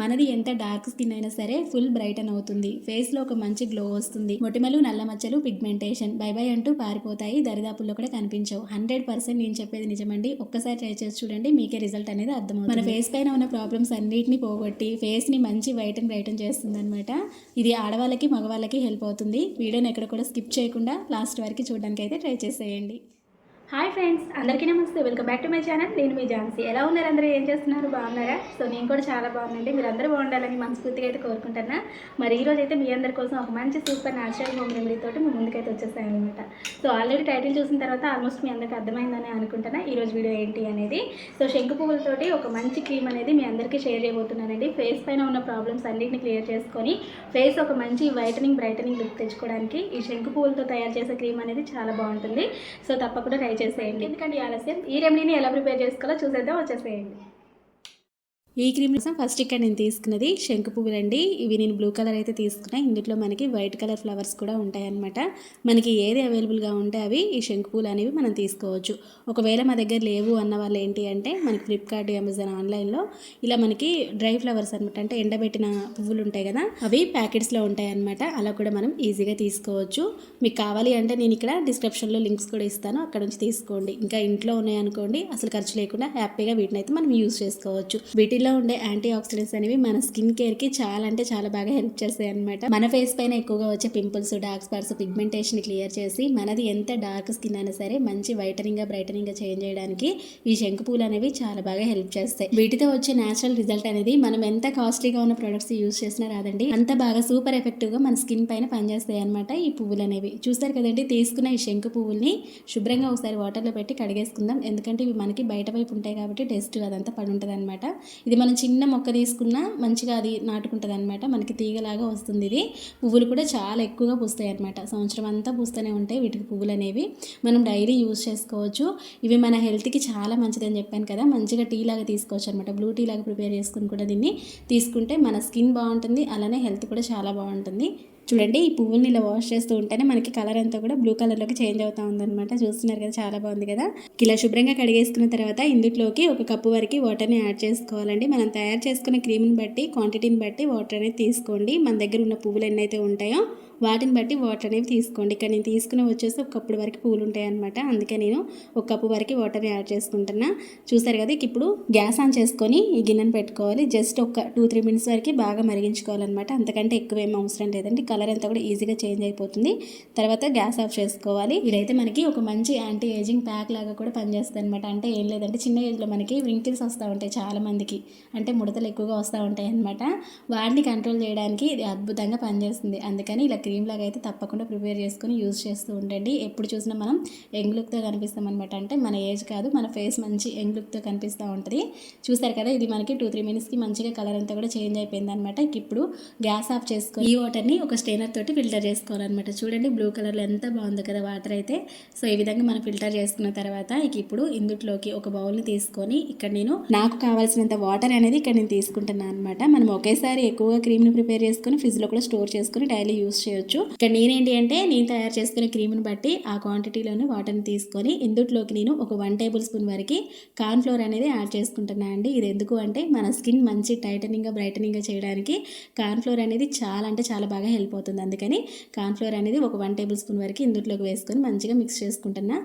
మనది ఎంత dark skin అయినా సరే ఫుల్ బ్రైటన్ అవుతుంది. ఫేస్లో ఒక మంచి గ్లో వస్తుంది. మొటిమలు నల్ల మచ్చలు పిగ్మెంటేషన్ బై బై అంటూ పారిపోతాయి. దరిదాపుల్లో కూడా కనిపించవు. హండ్రెడ్ పర్సెంట్ నేను చెప్పేది నిజమండి. ఒక్కసారి ట్రై చేసి చూడండి మీకే రిజల్ట్ అనేది అర్థమవుతుంది. మన ఫేస్ పైన ఉన్న ప్రాబ్లమ్స్ అన్నిటిని పోగొట్టి ఫేస్ని మంచి వైట్ అండ్ బ్రైటన్ చేస్తుంది అనమాట ఇది ఆడవాళ్ళకి మగవాళ్ళకి హెల్ప్ అవుతుంది. వీడియోని ఎక్కడ కూడా స్కిప్ చేయకుండా లాస్ట్ వరకు చూడడానికి అయితే ట్రై చేసేయండి. హాయ్ ఫ్రెండ్స్ అందరికీ నమస్తే. Welcome back to my channel నేను మీ ఝాన్సీ. ఎలా ఉన్నారు అందరూ? ఏం చేస్తున్నారు? బాగున్నారా? సో నేను కూడా చాలా బాగున్నాండి మీరు అందరూ బాగుండాలని మనస్ఫూర్తిగా అయితే కోరుకుంటున్నా. మరి ఈరోజు అయితే మీ అందరి కోసం ఒక మంచి సూపర్ న్యాచురల్ హోమ్ రెమెడీ తోటి మీ ముందుకైతే వచ్చేస్తాను అనమాట సో ఆల్రెడీ టైటిల్ చూసిన తర్వాత ఆల్మోస్ట్ మీ అందరికీ అర్థమైందని అనుకుంటున్నా. ఈ రోజు వీడియో ఏంటి అనేది? సో శంకు పువ్వులతోటి ఒక మంచి క్రీమ్ అనేది మీ అందరికీ షేర్ చేయబోతున్నానండి. ఫేస్ పైన ఉన్న ప్రాబ్లమ్స్ అన్నిటిని క్లియర్ చేసుకొని ఫేస్ ఒక మంచి వైటనింగ్ బ్రైటనింగ్ లుక్ తెచ్చుకోవడానికి ఈ శంకు పువ్వులతో తయారు చేసే క్రీమ్ అనేది చాలా బాగుంటుంది. సో తప్పకుండా ట్రై చేసేయండి. ఎందుకంటే ఈ ఆలస్యం? ఈ రెమెడీని ఎలా ప్రిపేర్ చేసుకోవాలో చూసేద్దాం వచ్చేసేయండి. ఈ క్రీమ్ కోసం ఫస్ట్ ఇక్కడ నేను తీసుకున్నది శంకు పువ్వులండి ఇవి నేను బ్లూ కలర్ అయితే తీసుకున్నా. ఇందులో మనకి వైట్ కలర్ ఫ్లవర్స్ కూడా ఉంటాయన్నమాట. మనకి ఏది అవైలబుల్గా ఉంటే అవి ఈ శంకు పువ్వులు అనేవి మనం తీసుకోవచ్చు. ఒకవేళ మా దగ్గర లేవు అన్న వాళ్ళు ఏంటి అంటే మనకి ఫ్లిప్కార్ట్ అమెజాన్ ఆన్లైన్లో ఇలా మనకి డ్రై ఫ్లవర్స్ అనమాట అంటే ఎండబెట్టిన పువ్వులు ఉంటాయి కదా అవి ప్యాకెట్స్లో ఉంటాయన్నమాట. అలా కూడా మనం ఈజీగా తీసుకోవచ్చు. మీకు కావాలి అంటే నేను ఇక్కడ డిస్క్రిప్షన్లో లింక్స్ కూడా ఇస్తాను. అక్కడ నుంచి తీసుకోండి. ఇంకా ఇంట్లో ఉన్నాయనుకోండి అసలు ఖర్చు లేకుండా హ్యాపీగా వీటిని అయితే మనం యూజ్ చేసుకోవచ్చు. వీటిలో ఉండే యాంటీ ఆక్సిడెంట్స్ అనేవి మన స్కిన్ కేర్కి చాలా అంటే చాలా బాగా హెల్ప్ చేస్తాయి అనమాట మన ఫేస్ పైన ఎక్కువగా వచ్చే pimples dark spots pigmentation clear చేసి మనది ఎంత డార్క్ స్కిన్ అయినా సరే మంచి వైటనింగ్గా బ్రైటనింగ్గా చేంజ్ చేయడానికి ఈ శంకు పూలు అనేవి చాలా బాగా హెల్ప్ చేస్తాయి. వీటితో వచ్చే న్యాచురల్ రిజల్ట్ అనేది మనం ఎంత కాస్ట్లీగా ఉన్న ప్రొడక్ట్స్ యూస్ చేసినా రాదండి. అంత బాగా సూపర్ ఎఫెక్టివ్గా మన స్కిన్ పైన పనిచేస్తాయి అనమాట ఈ పువ్వులు అనేవి. చూస్తారు కదండి తీసుకున్న ఈ శంకు పువ్వుల్ని శుభ్రంగా ఒకసారి వాటర్లో పెట్టి కడిగేసుకుందాం. ఎందుకంటే ఇవి మనకి బయట వైపు ఉంటాయి కాబట్టి టెస్ట్ అదంతా పడి ఉంటుంది అనమాట ఇది మనం చిన్న మొక్క తీసుకున్నా మంచిగా అది నాటుకుంటుంది అనమాట మనకి తీగలాగా వస్తుంది ఇది. పువ్వులు కూడా చాలా ఎక్కువగా పూస్తాయి అనమాట సంవత్సరం అంతా పూస్తూనే ఉంటాయి వీటికి పువ్వులు అనేవి మనం డైలీ యూజ్ చేసుకోవచ్చు. ఇవి మన హెల్త్కి చాలా మంచిదని చెప్పాను కదా. మంచిగా టీ లాగా తీసుకోవచ్చు అనమాట బ్లూ టీ లాగా ప్రిపేర్ చేసుకుని కూడా దీన్ని తీసుకుంటే మన స్కిన్ బాగుంటుంది. అలానే హెల్త్ కూడా చాలా బాగుంటుంది. చూడండి ఈ పువ్వుల్ని ఇలా వాష్ చేస్తూ ఉంటేనే మనకి కలర్ అంతా కూడా బ్లూ కలర్లోకి చేంజ్ అవుతా ఉందన్నమాట. చూస్తున్నారు కదా చాలా బాగుంది కదా? ఇలా శుభ్రంగా కడిగేసుకున్న తర్వాత ఇందులోకి ఒక కప్పు వరకు వాటర్ని యాడ్ చేసుకోవాలండి. మనం తయారు చేసుకున్న క్రీమ్ని బట్టి క్వాంటిటీని బట్టి వాటర్ అనేది తీసుకోండి. మన దగ్గర ఉన్న పువ్వులు ఎన్నైతే ఉంటాయో వాటిని బట్టి వాటర్ అనేవి తీసుకోండి. ఇక్కడ నేను తీసుకుని వచ్చేసి ఒక కప్పుడు వరకు పూలు ఉంటాయి అనమాట అందుకే నేను ఒక కప్పు వరకు వాటర్ని యాడ్ చేసుకుంటున్నా. చూసారు కదా ఇప్పుడు గ్యాస్ ఆన్ చేసుకొని ఈ గిన్నెను పెట్టుకోవాలి. జస్ట్ ఒక టూ త్రీ మినిట్స్ వరకు బాగా మరిగించుకోవాలన్నమాట. అంతకంటే ఎక్కువ ఏం అవసరం లేదండి. కలర్ అంతా కూడా ఈజీగా చేంజ్ అయిపోతుంది. తర్వాత గ్యాస్ ఆఫ్ చేసుకోవాలి. ఇదైతే మనకి ఒక మంచి యాంటీ ఏజింగ్ ప్యాక్ లాగా కూడా పనిచేస్తుంది అనమాట అంటే ఏం లేదంటే చిన్న ఏజ్లో మనకి వింకిల్స్ వస్తూ ఉంటాయి చాలా మందికి. అంటే ముడతలు ఎక్కువగా వస్తూ ఉంటాయి అనమాట వాటిని కంట్రోల్ చేయడానికి ఇది అద్భుతంగా పనిచేస్తుంది. అందుకని ఇలా క్రీమ్ లాగా అయితే తప్పకుండా ప్రిపేర్ చేసుకొని యూజ్ చేస్తూ ఉండండి. ఎప్పుడు చూసినా మనం యంగ్ లుక్తో కనిపిస్తాం అనమాట అంటే మన ఏజ్ కాదు మన ఫేస్ మంచి యంగ్ లుక్తో కనిపిస్తూ ఉంటుంది. చూసారు కదా ఇది మనకి టూ త్రీ మినిట్స్కి మంచిగా కలర్ అంతా కూడా చేంజ్ అయిపోయింది అనమాట ఇప్పుడు గ్యాస్ ఆఫ్ చేసుకొని ఈ వాటర్ని ఒక స్టెయినర్ తోటి ఫిల్టర్ చేసుకోవాలన్నమాట. చూడండి బ్లూ కలర్లో ఎంత బాగుంది కదా వాటర్ అయితే. సో ఈ విధంగా మనం ఫిల్టర్ చేసుకున్న తర్వాత ఇక ఇప్పుడు ఇందుట్లోకి ఒక బౌల్ని తీసుకొని ఇక్కడ నేను నాకు కావాల్సినంత వాటర్ అనేది ఇక్కడ నేను తీసుకుంటున్నాను అనమాట మనం ఒకేసారి ఎక్కువగా క్రీమ్ని ప్రిపేర్ చేసుకొని ఫ్రిడ్జ్లో కూడా స్టోర్ చేసుకొని డైలీ యూస్ చేయొచ్చు. ఇక్కడ నేనేంటి అంటే నేను తయారు చేసుకునే క్రీమ్ని బట్టి ఆ క్వాంటిటీలోనే వాటర్ని తీసుకొని ఇందుట్లోకి నేను ఒక వన్ టేబుల్ స్పూన్ వరకు కార్న్ఫ్లోర్ అనేది యాడ్ చేసుకుంటున్నాను అండి. ఇది ఎందుకు అంటే మన స్కిన్ మంచి టైటనింగ్గా బ్రైటనింగ్గా చేయడానికి కార్న్ ఫ్లోర్ అనేది చాలా అంటే చాలా బాగా హెల్ప్ అవుతుంది. అందుకని కార్న్ ఫ్లోర్ అనేది ఒక వన్ టేబుల్ స్పూన్ వరకు ఇందుట్లోకి వేసుకొని మంచిగా మిక్స్ చేసుకుంటున్నా.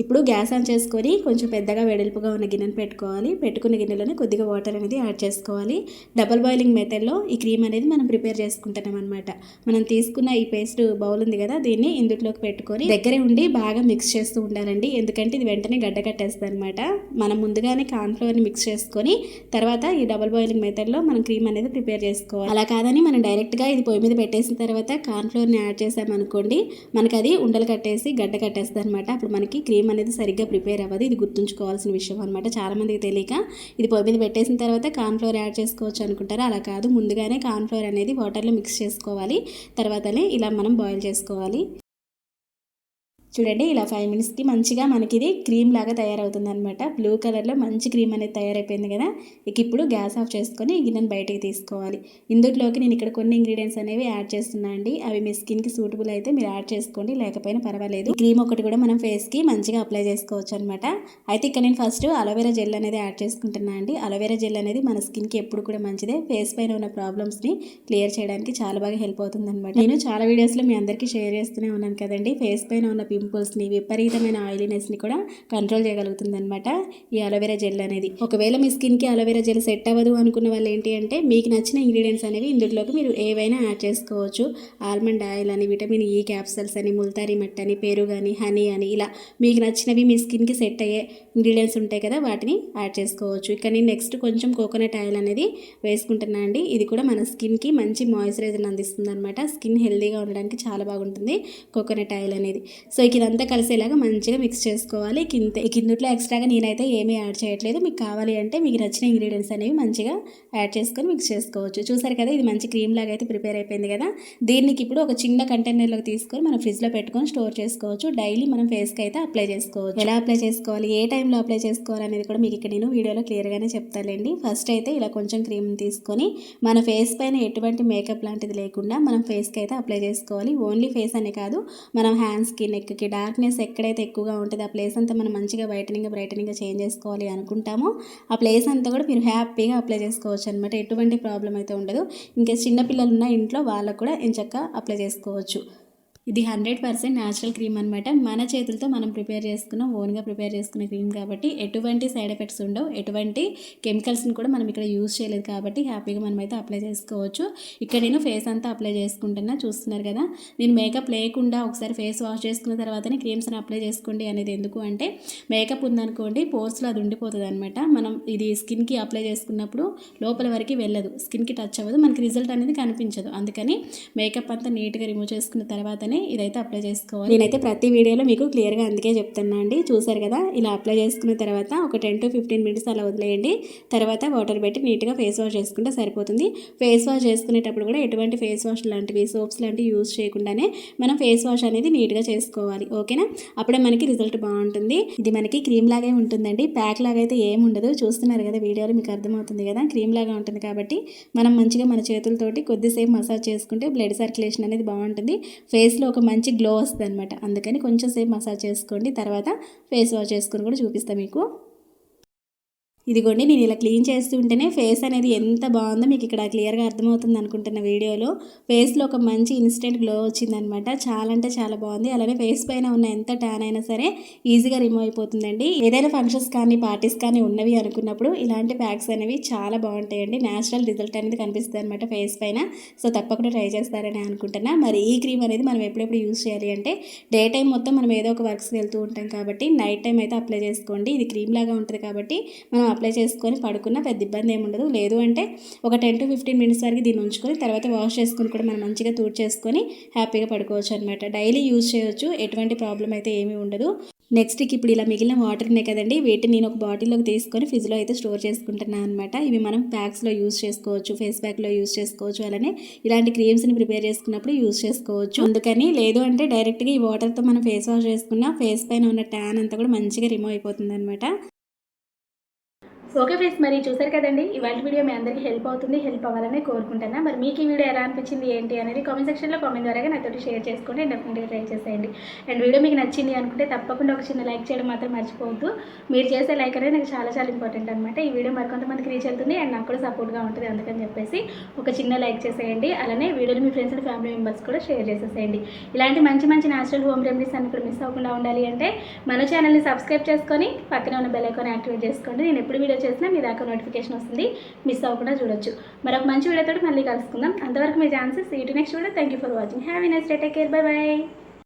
ఇప్పుడు గ్యాస్ ఆన్ చేసుకొని కొంచెం పెద్దగా వెడల్పుగా ఉన్న గిన్నెను పెట్టుకోవాలి. పెట్టుకున్న గిన్నెలోనే కొద్దిగా వాటర్ అనేది యాడ్ చేసుకోవాలి. డబల్ బాయిలింగ్ మెథడ్లో ఈ క్రీమ్ అనేది మనం ప్రిపేర్ చేసుకుంటున్నాం అనమాట మనం తీసుకున్న ఈ పేస్ట్ బౌల్ ఉంది కదా దీన్ని ఇందుట్లోకి పెట్టుకొని దగ్గరే ఉండి బాగా మిక్స్ చేస్తూ ఉండాలండి. ఎందుకంటే ఇది వెంటనే గడ్డ కట్టేస్తుంది అనమాట మనం ముందుగానే కార్న్ఫ్లవర్ని మిక్స్ చేసుకొని తర్వాత ఈ డబల్ బాయిలింగ్ మెథడ్లో మనం క్రీమ్ అనేది ప్రిపేర్ చేసుకోవాలి. అలా కాదని మనం డైరెక్ట్గా ఇది పొయ్యి మీద పెట్టేసిన తర్వాత కార్న్ఫ్లవర్ని యాడ్ చేసామనుకోండి మనకి అది ఉండలు కట్టేసి గడ్డ కట్టేస్తుంది అనమాట అప్పుడు మనకి క్రీమ్ అనేది సరిగ్గా ప్రిపేర్ అవ్వదు. ఇది గుర్తుంచుకోవాల్సిన విషయం అనమాట చాలామందికి తెలియక ఇది పొయ్యి మీద పెట్టేసిన తర్వాత కార్న్ఫ్లోర్ యాడ్ చేసుకోవచ్చు అనుకుంటారు? అలా కాదు. ముందుగానే కార్న్ఫ్లోర్ అనేది వాటర్లో మిక్స్ చేసుకోవాలి. తర్వాతనే ఇలా మనం బాయిల్ చేసుకోవాలి. చూడండి ఇలా ఫైవ్ మినిట్స్కి మంచిగా మనకి ఇది క్రీమ్ లాగా తయారవుతుంది అనమాట బ్లూ కలర్లో మంచి క్రీమ్ అనేది తయారైపోయింది కదా. ఇక ఇప్పుడు గ్యాస్ ఆఫ్ చేసుకొని గిన్నెను బయటికి తీసుకోవాలి. ఇందులోకి నేను ఇక్కడ కొన్ని ఇంగ్రీడియంట్స్ అనేవి యాడ్ చేస్తున్నా అండి. అవి మీ స్కిన్కి సూటబుల్ అయితే మీరు యాడ్ చేసుకోండి లేకపోయినా పర్వాలేదు. క్రీమ్ ఒకటి కూడా మనం ఫేస్కి మంచిగా అప్లై చేసుకోవచ్చు అనమాట అయితే ఇక్కడ నేను ఫస్ట్ అలోవెరా జెల్ అనేది యాడ్ చేసుకుంటున్నా అండి. అలోవెరా జెల్ అనేది మన స్కిన్కి ఎప్పుడు కూడా మంచిదే. ఫేస్ పైన ఉన్న ప్రాబ్లమ్స్ని క్లియర్ చేయడానికి చాలా బాగా హెల్ప్ అవుతుంది అనమాట నేను చాలా వీడియోస్లో మీ అందరికీ షేర్ చేస్తూనే ఉన్నాను కదండి. ఫేస్ పైన ఉన్న పింపుల్స్ని విపరీతమైన ఆయిలీనెస్ని కూడా కంట్రోల్ చేయగలుగుతుంది అనమాట ఈ అలోవెరా జెల్ అనేది. ఒకవేళ మీ స్కిన్కి అలోవెరా జెల్ సెట్ అవ్వదు అనుకున్న వాళ్ళు ఏంటి అంటే మీకు నచ్చిన ఇంగ్రీడియంట్స్ అనేవి ఇందులోకి మీరు ఏవైనా యాడ్ చేసుకోవచ్చు. ఆల్మండ్ ఆయిల్ అని విటమిన్ ఈ క్యాప్సల్స్ అని ముల్తారీ మట్టి అని పెరుగు అని హనీ అని ఇలా మీకు నచ్చినవి మీ స్కిన్కి సెట్ అయ్యే ఇంగ్రీడియంట్స్ ఉంటాయి కదా వాటిని యాడ్ చేసుకోవచ్చు. ఇక్కడ నేను నెక్స్ట్ కొంచెం కోకోనట్ ఆయిల్ అనేది వేసుకుంటున్నా అండి. ఇది కూడా మన స్కిన్కి మంచి మాయిశ్చరైజర్ని అందిస్తుంది అనమాట స్కిన్ హెల్దీగా ఉండడానికి చాలా బాగుంటుంది కోకోనట్ ఆయిల్ అనేది. సో ఇక ఇదంతా కలిసేలాగా మంచిగా మిక్స్ చేసుకోవాలి. కింద కిందట్లో ఎక్స్ట్రాగా నేనైతే ఏమీ యాడ్ చేయట్లేదు. మీకు కావాలి అంటే మీకు నచ్చిన ఇంగ్రీడియంట్స్ అనేవి మంచిగా యాడ్ చేసుకొని మిక్స్ చేసుకోవచ్చు. చూసారు కదా ఇది మంచి క్రీమ్ లాగా అయితే ప్రిపేర్ అయిపోయింది కదా. దీనికి ఇప్పుడు ఒక చిన్న కంటైనర్లోకి తీసుకొని మనం ఫ్రిడ్జ్లో పెట్టుకొని స్టోర్ చేసుకోవచ్చు. డైలీ మనం ఫేస్కి అయితే అప్లై చేసుకోవచ్చు. ఎలా అప్లై చేసుకోవాలి? ఏ టైంలో అప్లై చేసుకోవాలి అనేది కూడా మీకు ఇక్కడ నేను వీడియోలో క్లియర్గానే చెప్తానండి. ఫస్ట్ అయితే ఇలా కొంచెం క్రీమ్ తీసుకొని మన ఫేస్ పైన ఎటువంటి మేకప్ లాంటిది లేకుండా మనం ఫేస్కి అయితే అప్లై చేసుకోవాలి. ఓన్లీ ఫేస్ అనే కాదు మనం హ్యాండ్స్కి నెక్కి డార్క్నెస్ ఎక్కడైతే ఎక్కువగా ఉంటుందో ఆ ప్లేస్ అంతా మనం మంచిగా వైటనింగ్ బ్రైటనింగ్గా చేంజ్ చేసుకోవాలి అనుకుంటామో ఆ ప్లేస్ అంతా కూడా మీరు హ్యాపీగా అప్లై చేసుకోవచ్చు అనమాట ఎటువంటి ప్రాబ్లం అయితే ఉండదు. ఇంకా చిన్నపిల్లలు ఉన్న ఇంట్లో వాళ్ళకు కూడా ఎంచక్క అప్లై చేసుకోవచ్చు. ఇది హండ్రెడ్ పర్సెంట్ న్యాచురల్ క్రీమ్ అనమాట మన చేతులతో మనం ప్రిపేర్ చేసుకున్న ఓన్గా ప్రిపేర్ చేసుకున్న క్రీమ్ కాబట్టి ఎటువంటి సైడ్ ఎఫెక్ట్స్ ఉండవు. ఎటువంటి కెమికల్స్ని కూడా మనం ఇక్కడ యూజ్ చేయలేదు కాబట్టి హ్యాపీగా మనం అయితే అప్లై చేసుకోవచ్చు. ఇక్కడ నేను ఫేస్ అంతా అప్లై చేసుకుంటున్నా చూస్తున్నారు కదా. నేను మేకప్ లేకుండా ఒకసారి ఫేస్ వాష్ చేసుకున్న తర్వాతనే క్రీమ్స్ని అప్లై చేసుకోండి అనేది ఎందుకు అంటే మేకప్ ఉందనుకోండి పోర్స్లో అది ఉండిపోతుంది అనమాట మనం ఇది స్కిన్కి అప్లై చేసుకున్నప్పుడు లోపల వరకు వెళ్ళదు. స్కిన్కి టచ్ అవ్వదు. మనకి రిజల్ట్ అనేది కనిపించదు. అందుకని మేకప్ అంతా నీట్గా రిమూవ్ చేసుకున్న తర్వాతనే ఇదైతే అప్లై చేసుకోవాలి. నేనైతే ప్రతి వీడియోలో మీకు క్లియర్గా అందుకే చెప్తున్నా అండి. చూసారు కదా ఇలా అప్లై చేసుకున్న తర్వాత ఒక టెన్ టు ఫిఫ్టీన్ మినిట్స్ అలా వదిలేయండి. తర్వాత వాటర్ పెట్టి నీట్గా ఫేస్ వాష్ చేసుకుంటే సరిపోతుంది. ఫేస్ వాష్ చేసుకునేటప్పుడు కూడా ఎటువంటి ఫేస్ వాష్ లాంటివి సోప్స్ లాంటివి యూజ్ చేయకుండానే మనం ఫేస్ వాష్ అనేది నీట్గా చేసుకోవాలి. ఓకేనా? అప్పుడే మనకి రిజల్ట్ బాగుంటుంది. ఇది మనకి క్రీమ్ లాగే ఉంటుందండి. ప్యాక్ లాగా అయితే ఏమి ఉండదు. చూస్తున్నారు కదా వీడియోలో మీకు అర్థమవుతుంది కదా క్రీమ్ లాగా ఉంటుంది కాబట్టి మనం మంచిగా మన చేతులతోటి కొద్దిసేపు మసాజ్ చేసుకుంటే బ్లడ్ సర్క్యులేషన్ అనేది బాగుంటుంది. ఫేస్లో ఒక మంచి గ్లో వస్తుంది అనమాట అందుకని కొంచెం సేపు మసాజ్ చేసుకోండి. తర్వాత ఫేస్ వాష్ చేసుకొని కూడా చూపిస్తాను మీకు. ఇదిగోండి నేను ఇలా క్లీన్ చేస్తుంటేనే ఫేస్ అనేది ఎంత బాగుందో మీకు ఇక్కడ క్లియర్గా అర్థమవుతుంది అనుకుంటున్న వీడియోలో. ఫేస్లో ఒక మంచి ఇన్స్టెంట్ గ్లో వచ్చిందనమాట. చాలా అంటే చాలా బాగుంది. అలానే ఫేస్ పైన ఉన్న ఎంత ట్యాన్ అయినా సరే ఈజీగా రిమూవ్ అయిపోతుందండి. ఏదైనా ఫంక్షన్స్ కానీ పార్టీస్ కానీ ఉన్నవి అనుకున్నప్పుడు ఇలాంటి ప్యాక్స్ అనేవి చాలా బాగుంటాయండి. న్యాచురల్ రిజల్ట్ అనేది కనిపిస్తుంది అనమాట ఫేస్ పైన. సో తప్పకుండా ట్రై చేస్తారని అనుకుంటున్నా. మరి ఈ క్రీమ్ అనేది మనం ఎప్పుడెప్పుడు యూస్ చేయాలి అంటే డే టైం మొత్తం మనం ఏదో ఒక వర్క్స్కి వెళ్తూ ఉంటాం కాబట్టి నైట్ టైం అయితే అప్లై చేసుకోండి. ఇది క్రీమ్ లాగా ఉంటుంది కాబట్టి మనం అప్లై చేసుకొని పడుకున్న పెద్ద ఇబ్బంది ఏమి ఉండదు. లేదు అంటే ఒక టెన్ టు ఫిఫ్టీన్ మినిట్స్ వరకు దీన్ని ఉంచుకొని తర్వాత వాష్ చేసుకొని కూడా మనం మంచిగా తూడ్ చేసుకొని హ్యాపీగా పడుకోవచ్చు అనమాట డైలీ యూజ్ చేయొచ్చు ఎటువంటి ప్రాబ్లం అయితే ఏమీ ఉండదు. నెక్స్ట్కి ఇప్పుడు ఇలా మిగిలిన వాటర్ ఉన్నాయి కదండి వీటిని నేను ఒక బాటిల్లోకి తీసుకొని ఫ్రిడ్జ్లో అయితే స్టోర్ చేసుకుంటున్నాను అనమాట ఇవి మనం ప్యాక్స్లో యూస్ చేసుకోవచ్చు ఫేస్ ప్యాక్లో యూస్ చేసుకోవచ్చు అలానే ఇలాంటి క్రీమ్స్ని ప్రిపేర్ చేసుకున్నప్పుడు యూస్ చేసుకోవచ్చు. అందుకని లేదు అంటే డైరెక్ట్గా ఈ వాటర్తో మనం ఫేస్ వాష్ చేసుకున్న ఫేస్ పైన ఉన్న ట్యాన్ అంతా కూడా మంచిగా రిమూవ్ అయిపోతుంది అనమాట ఓకే ఫ్రెండ్స్ మరి చూసారు కదండి ఇవాళ వీడియో మీ అందరికీ హెల్ప్ అవుతుంది హెల్ప్ అవ్వాలని కోరుకుంటున్నా. మరి మీకు ఈ వీడియో ఎలా అనిపించింది ఏంటి అనేది కామెంట్ సెక్షన్లో కామెంట్ ద్వారా నాతో షేర్ చేసుకోండి డెఫినెట్గా ట్రై చేసేయండి. అండ్ వీడియో మీకు నచ్చింది అనుకుంటే తప్పకుండా ఒక చిన్న లైక్ చేయడం మాత్రం మర్చిపోవద్దు. మీరు చేసే లైక్ అనేది నాకు చాలా చాలా ఇంపార్టెంట్ అనమాట ఈ వీడియో మరికొంతమందికి రీచ్ అవుతుంది అండ్ నాకు కూడా సపోర్ట్గా ఉంటుంది అందుకని చెప్పేసి ఒక చిన్న లైక్ చేసేయండి. అలానే వీడియోని మీ ఫ్రెండ్స్ అండ్ ఫ్యామిలీ మెంబర్స్ కూడా షేర్ చేసేసేయండి. ఇలాంటి మంచి మంచి న్యాచురల్ హోమ్ రెమెడీస్ అన్ని కూడా మిస్ అవ్వకుండా ఉండాలి అంటే మన ఛానల్ని సబ్స్క్రైబ్ చేసుకొని పక్కనే ఉన్న బెల్ ఐకాన్ యాక్టివేట్ చేసుకోండి. నేను ఎప్పుడు వీడియో చేసినా మీ దాకా నోటిఫికేషన్ వస్తుంది. మిస్ అవ్వకుండా చూడొచ్చు. మరొక మంచి వీడియోతో మళ్ళీ కలుసుకుందాం. అంతవరకు మీ ఛాన్సెస్ ఈ next video thank you for watching have next day take care bye bye